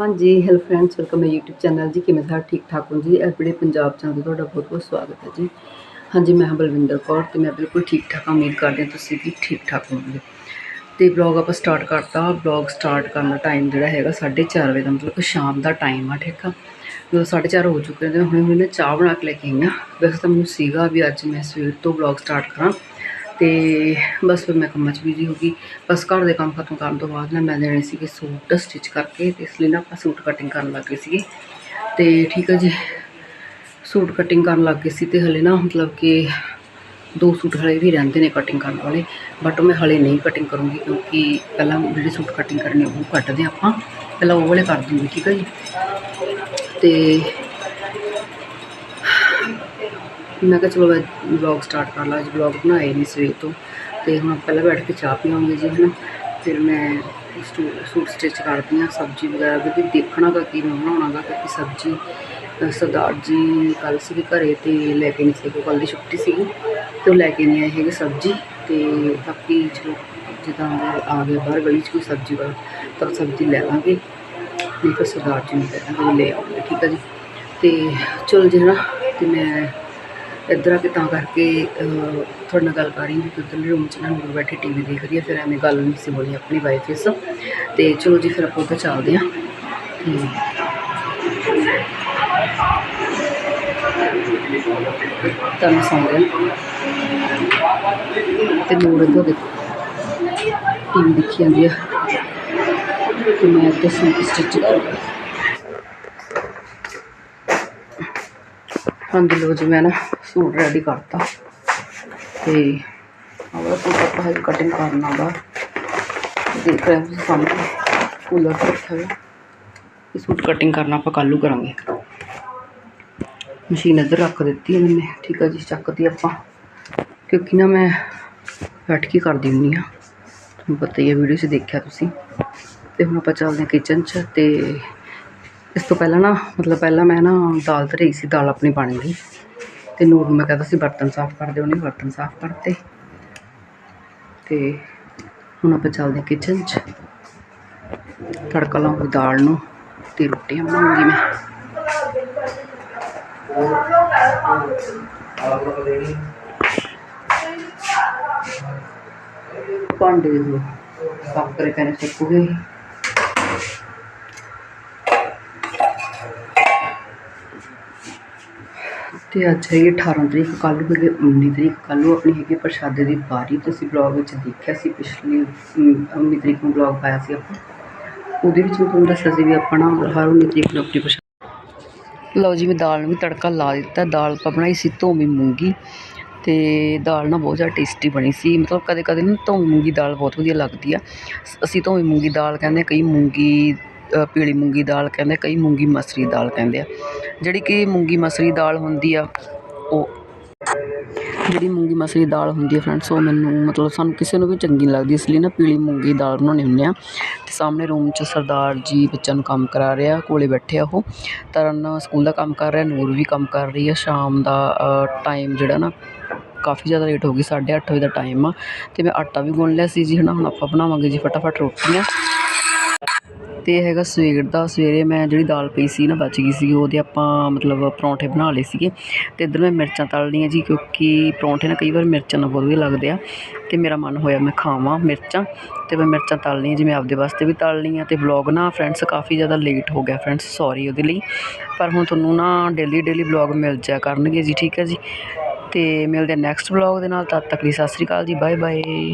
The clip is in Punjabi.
ਹਾਂਜੀ hello friends welcome my YouTube channel ਜੀ। ਕਿਵੇਂ ਸਾਰੇ ਠੀਕ ਠਾਕ ਹੋ ਜੀ? ਐਵਰੀਡੇ ਪੰਜਾਬ ਚੈਨਲ ਤੇ ਤੁਹਾਡਾ ਬਹੁਤ ਬਹੁਤ ਸਵਾਗਤ ਹੈ ਜੀ। ਹਾਂਜੀ, ਮੈਂ ਹਾਂ ਬਲਵਿੰਦਰ ਕੌਰ ਤੇ ਮੈਂ ਬਿਲਕੁਲ ਠੀਕ ਠਾਕ ਉਮੀਦ ਕਰਦੇ ਹਾਂ ਤੁਸੀਂ ਵੀ ਠੀਕ ਠਾਕ ਹੋਵੋਗੇ। ਤੇ ਬਲੌਗ ਆਪਾਂ ਸਟਾਰਟ ਕਰਤਾ। ਬਲੌਗ ਸਟਾਰਟ ਕਰਨ ਦਾ ਟਾਈਮ ਜਿਹੜਾ ਹੈਗਾ 4:30 ਵਜੇ ਦਾ, ਮਤਲਬ ਕਿ ਸ਼ਾਮ ਦਾ ਟਾਈਮ ਆ, ਠੀਕ ਆ? ਜਦੋਂ 4:30 ਹੋ ਚੁੱਕੇ ਨੇ ਹੁਣੇ ਹੁਣੇ ਚਾਹ ਬਣਾ ਕੇ ਲੈ ਕੇ ਆਈ ਹਾਂ। ਵੈਸੇ ਤਾਂ ਮੈਨੂੰ ਸੀਗਾ ਵੀ ਅੱਜ ਮੈਂ ਸਵੇਰ ਤੋਂ ਬਲੌਗ ਸਟਾਰਟ ਕਰਾਂ। ਤੇ ਬਸ ਫਿਰ ਮੈਂ ਕੰਮਾਂ 'ਚ ਬਿਜ਼ੀ ਹੋ ਗਈ। ਬਸ ਘਰ ਦੇ ਕੰਮ ਖਤਮ ਕਰਨ ਤੋਂ ਬਾਅਦ ਨਾ ਮੈਂ ਦੇਣੇ ਸੀਗੇ ਸੂਟ ਸਟਿਚ ਕਰਕੇ ਤੇ ਇਸ ਲਈ ਨਾ ਆਪਾਂ ਸੂਟ ਕਟਿੰਗ ਕਰਨ ਲੱਗ ਗਏ ਸੀਗੇ। ਤੇ ਠੀਕ ਹੈ ਜੀ, ਸੂਟ ਕਟਿੰਗ ਕਰਨ ਲੱਗ ਗਏ ਸੀ ਤੇ ਹਲੇ ਨਾ ਮਤਲਬ ਕਿ ਦੋ ਸੂਟ ਹਲੇ ਵੀ ਰਹਿੰਦੇ ਨੇ ਕਟਿੰਗ ਕਰਨ ਵਾਲੇ ਬਟ ਮੈਂ ਹਲੇ ਨਹੀਂ ਕਟਿੰਗ ਕਰੂੰਗੀ ਕਿਉਂਕਿ ਪਹਿਲਾਂ ਜਿਹੜੇ ਸੂਟ ਕਟਿੰਗ ਕਰਨੇ ਉਹ ਕੱਟਦੇ ਆਪਾਂ, ਪਹਿਲਾਂ ਉਹ ਵਾਲੇ ਕਰ ਦੂੰਗੀ, ਠੀਕ ਹੈ ਜੀ। ਤੇ ਮੈਂ ਕਿਹਾ ਚਲੋ ਵਲੌਗ ਸਟਾਰਟ ਕਰ ਲਾ, ਅੱਜ ਵਲੌਗ ਬਣਾਏ ਨਹੀਂ ਸਵੇਰ ਤੋਂ। ਤੇ ਹੁਣ ਪਹਿਲਾਂ ਬੈਠ ਕੇ ਚਾਹ ਪੀਵਾਂਗੇ ਜੀ, ਹਨਾ। ਫਿਰ ਮੈਂ ਸਟੂ- ਸੂਟ ਸਟਿਚ ਕਰਦੀ ਹਾਂ, ਸਬਜ਼ੀ ਵਗੈਰਾ ਵੀ ਦੇਖਣਾ ਗਾ ਕੀ ਮੈਂ ਬਣਾਉਣਾ ਗਾ, ਕਿਉਂਕਿ ਸਬਜ਼ੀ ਸਰਦਾਰ ਜੀ ਕੱਲ੍ਹ ਸੀਗੇ ਘਰੇ ਤੇ ਲੈ ਕੇ ਨਹੀਂ ਸੀਗੇ ਕੱਲ੍ਹ ਦੀ ਛੁੱਟੀ ਸੀਗੀ। ਤੇ ਉਹ ਲੈ ਕੇ ਨਹੀਂ ਆਏ ਹੈਗੇ ਸਬਜ਼ੀ। ਤੇ ਬਾਕੀ ਚਲੋ ਜਿੱਦਾਂ ਆ ਗਿਆ ਬਾਹਰ ਗਲੀ 'ਚ ਕੋਈ ਸਬਜ਼ੀ ਵਾਲਾ, ਤਾਂ ਸਬਜ਼ੀ ਲੈ ਲਾਂਗੇ ਨਹੀਂ ਫਿਰ ਸਰਦਾਰ ਜੀ ਨੂੰ ਕਹਿ ਦਾਂਗੇ ਲੈ ਆਉਂਗੇ ਠੀਕ ਹੈ ਜੀ। ਤੇ ਚਲੋ ਜੀ ਨਾ ਤੇ ਮੈਂ ਇੱਧਰ ਆ ਤਾਂ ਕਰਕੇ ਤੁਹਾਡੇ ਨਾਲ ਗੱਲ ਕਰ ਰਹੀ ਹਾਂ ਕਿ ਉੱਧਰਲੇ ਰੂਮ ਚ ਨਾ ਨੂਰ ਬੈਠੀ ਟੀਵੀ ਦੇਖ ਰਹੀ ਹੈ ਫਿਰ ਐਵੇਂ ਗੱਲ ਨਹੀਂ ਸੀ ਹੋਣੀ ਆਪਣੀ ਵਾਈਫ ਇਸ ਤੇ ਚਲੋ ਜੀ, ਫਿਰ ਆਪਾਂ ਉੱਧਰ ਚੱਲਦੇ ਹਾਂ। ਤੇ ਤਾਂ ਮੈਂ ਸੌਂ ਗਿਆ ਤੇ ਨੂਰ ਇੱਧਰ ਦੇਖੋ। ਟੀਵੀ ਦੇਖੀ ਜਾਂਦੀ ਆ। ਤੇ ਮੈਂ ਇੱਧਰ ਸੂਟ ਸਟਿਚ ਕਰ ਹਾਂਜੀ ਲੋ ਜੀ ਮੈਂ ਨਾ ਸੂਟ ਰੈਡੀ ਕਰਤਾ ਤੇ ਆਹ ਸੂਟ ਆਪਾਂ ਹਜੇ ਕਟਿੰਗ ਕਰਨਾ ਵਾ ਦੇਖ ਰਹੇ ਹੋ ਤੁਸੀਂ ਸਾਹਮਣੇ ਕੂਲਰ ਤੇ ਰੱਖਿਆ ਹੋਇਆ ਇਹ ਸੂਟ ਕਟਿੰਗ ਕਰਨਾ ਆਪਾਂ ਕੱਲ੍ਹ ਨੂੰ ਕਰਾਂਗੇ ਮਸ਼ੀਨ ਇੱਧਰ ਰੱਖ ਦਿੱਤੀ ਹੈ ਮੈਨੇ ਠੀਕ ਆ ਜੀ ਚੱਕਦੀ ਆਪਾਂ ਕਿਉਂਕਿ ਨਾ ਮੈਂ ਬੈਠ ਕੇ ਕਰਦੀ ਹੁੰਦੀ ਆ ਤੁਹਾਨੂੰ ਪਤਾ ਹੀ ਹੈ ਵੀਡੀਓ 'ਚ ਦੇਖਿਆ ਤੁਸੀਂ ਤੇ ਹੁਣ ਆਪਾਂ ਚੱਲਦੇ ਹਾਂ ਕਿਚਨ 'ਚ ਤੇ ਇਸ ਤੋਂ ਪਹਿਲਾਂ ਨਾ, ਮਤਲਬ ਪਹਿਲਾਂ ਮੈਂ ਨਾ ਦਾਲ ਧਰੀ ਸੀ, ਦਾਲ ਆਪਣੀ ਬਣ ਗਈ। ਤੇ ਨੂਰ ਨੂੰ ਮੈਂ ਕਹਿੰਦਾ ਸੀ ਬਰਤਨ ਸਾਫ਼ ਕਰ ਦੇ ਉਹਨੇ ਬਰਤਨ ਸਾਫ਼ ਕਰਤੇ। ਤੇ ਹੁਣ ਆਪਾਂ ਚੱਲਦੇ ਹਾਂ ਕਿਚਨ 'ਚ। ਤੜਕਾ ਲਾਉਂਗੀ ਦਾਲ ਨੂੰ, ਤੇ ਰੋਟੀਆਂ ਬਣਾਉਂਗੀ ਮੈਂ। ਭਾਂਡੇ ਨੂੰ ਸਾਫ਼ ਕਰੇ ਪੈਣੇ ਸੁੱਕੂਗੇ ਤੇ ਅੱਜ ਹੈਗੀ 18 ਤਰੀਕ ਕੱਲ੍ਹ ਨੂੰ ਹੈਗੀ 19 ਤਰੀਕ ਕੱਲ੍ਹ ਨੂੰ ਆਪਣੀ ਹੈਗੀ ਪ੍ਰਸ਼ਾਦੇ ਦੀ ਵਾਰੀ। ਤੁਸੀਂ ਬਲੌਗ ਵਿੱਚ ਦੇਖਿਆ ਸੀ ਪਿਛਲੀ ਅਮ, 19 ਤਰੀਕ ਨੂੰ ਬਲੌਗ ਪਾਇਆ ਸੀ ਆਪਾਂ। ਉਹਦੇ ਵਿੱਚ ਮੈਂ ਤੁਹਾਨੂੰ ਦੱਸਿਆ ਸੀ ਵੀ ਆਪਣਾ ਹਰ 19 ਤਰੀਕ ਨੂੰ ਆਪਣੀ ਪ੍ਰਸ਼ਾਦ ਲਓ ਜੀ ਮੈਂ ਦਾਲ ਨੂੰ ਵੀ ਤੜਕਾ ਲਾ ਦਿੱਤਾ। ਦਾਲ ਆਪਾਂ ਬਣਾਈ ਸੀ ਧੋਵੀਂ ਮੂੰਗੀ। ਤੇ ਦਾਲ ਨਾ ਬਹੁਤ ਜ਼ਿਆਦਾ ਟੇਸਟੀ ਬਣੀ ਸੀ। ਮਤਲਬ ਕਦੇ ਕਦੇ ਨਾ ਧੋਵੀਂ ਮੂੰਗੀ ਦਾਲ ਬਹੁਤ ਵਧੀਆ ਲੱਗਦੀ ਆ। ਅਸੀਂ ਧੋਵੀਂ ਮੂੰਗੀ ਦਾਲ ਕਹਿੰਦੇ ਕਈ ਮੂੰਗੀ ਪੀਲੀ ਮੂੰਗੀ ਦਾਲ ਕਹਿੰਦੇ ਕਈ ਮੂੰਗੀ ਮਸਰੀ ਦਾਲ ਕਹਿੰਦੇ ਆ। ਜਿਹੜੀ ਕਿ ਮੂੰਗੀ ਮਸਰੀ ਦਾਲ ਹੁੰਦੀ ਆ, ਉਹ ਜਿਹੜੀ ਮੂੰਗੀ ਮਸਰੀ ਦਾਲ ਹੁੰਦੀ ਹੈ ਫਰੈਂਡਸ ਉਹ ਮੈਨੂੰ ਮਤਲਬ ਸਾਨੂੰ ਕਿਸੇ ਨੂੰ ਵੀ ਚੰਗੀ ਨਹੀਂ ਲੱਗਦੀ, ਇਸ ਲਈ ਨਾ ਪੀਲੀ ਮੂੰਗੀ ਦਾਲ ਬਣਾਉਂਦੇ ਹੁੰਦੇ ਆ। ਤੇ ਸਾਹਮਣੇ ਰੂਮ 'ਚ ਸਰਦਾਰ ਜੀ ਬੱਚਿਆਂ ਨੂੰ ਕੰਮ ਕਰਾ ਰਿਹਾ, ਕੋਲੇ ਬੈਠੇ ਆ ਉਹ। ਤਰਨ ਸਕੂਲ ਦਾ ਕੰਮ ਕਰ ਰਿਹਾ, ਨੂਰ ਵੀ ਕੰਮ ਕਰ ਰਹੀ ਆ। ਸ਼ਾਮ ਦਾ ਟਾਈਮ ਜਿਹੜਾ ਨਾ ਕਾਫੀ ਜ਼ਿਆਦਾ ਲੇਟ ਹੋ ਗਈ 8:30 ਵਜੇ ਦਾ ਟਾਈਮ ਆ। ਤੇ ਮੈਂ ਆਟਾ ਵੀ ਗੁੰਨ ਲਿਆ ਸੀ ਜੀ, ਹਨਾ, ਹੁਣ ਆਪਾਂ ਬਣਾਵਾਂਗੇ ਜੀ ਫਟਾਫਟ ਰੋਟੀਆਂ। ਅਤੇ ਇਹ ਹੈਗਾ ਸਵੇਰ ਦਾ, ਸਵੇਰੇ ਮੈਂ ਜਿਹੜੀ ਦਾਲ ਪਈ ਸੀ ਨਾ, ਬਚ ਗਈ ਸੀ, ਉਹਦੇ ਆਪਾਂ ਮਤਲਬ ਪਰੌਂਠੇ ਬਣਾ ਲਏ ਸੀਗੇ ਅਤੇ ਇੱਧਰ ਮੈਂ ਮਿਰਚਾਂ ਤਲ ਲਈਆਂ ਜੀ, ਕਿਉਂਕਿ ਪਰੌਂਠੇ ਨਾ ਕਈ ਵਾਰ ਮਿਰਚਾਂ ਨਾਲ ਬਹੁਤ ਵਧੀਆ ਲੱਗਦੇ ਆ ਅਤੇ ਮੇਰਾ ਮਨ ਹੋਇਆ ਮੈਂ ਖਾਵਾਂ ਮਿਰਚਾਂ ਅਤੇ ਮੈਂ ਮਿਰਚਾਂ ਤਲ ਲਈਆਂ ਜੀ, ਮੈਂ ਆਪਦੇ ਵਾਸਤੇ ਵੀ ਤਲ ਲਈਆਂ ਅਤੇ ਵਲੌਗ ਨਾ ਫਰੈਂਡਸ ਕਾਫੀ ਜ਼ਿਆਦਾ ਲੇਟ ਹੋ ਗਿਆ ਫਰੈਂਡਸ ਸੌਰੀ ਉਹਦੇ ਲਈ, ਪਰ ਹੁਣ ਤੁਹਾਨੂੰ ਨਾ ਡੇਲੀ ਡੇਲੀ ਵਲੌਗ ਮਿਲ ਜਾਇਆ ਕਰਨਗੇ ਜੀ, ਠੀਕ ਹੈ ਜੀ ਅਤੇ ਮਿਲਦੇ ਨੈਕਸਟ ਵਲੌਗ ਦੇ ਨਾਲ, ਤਦ ਤੱਕ ਲਈ ਸਤਿ ਸ਼੍ਰੀ ਅਕਾਲ ਜੀ ਬਾਏ ਬਾਏ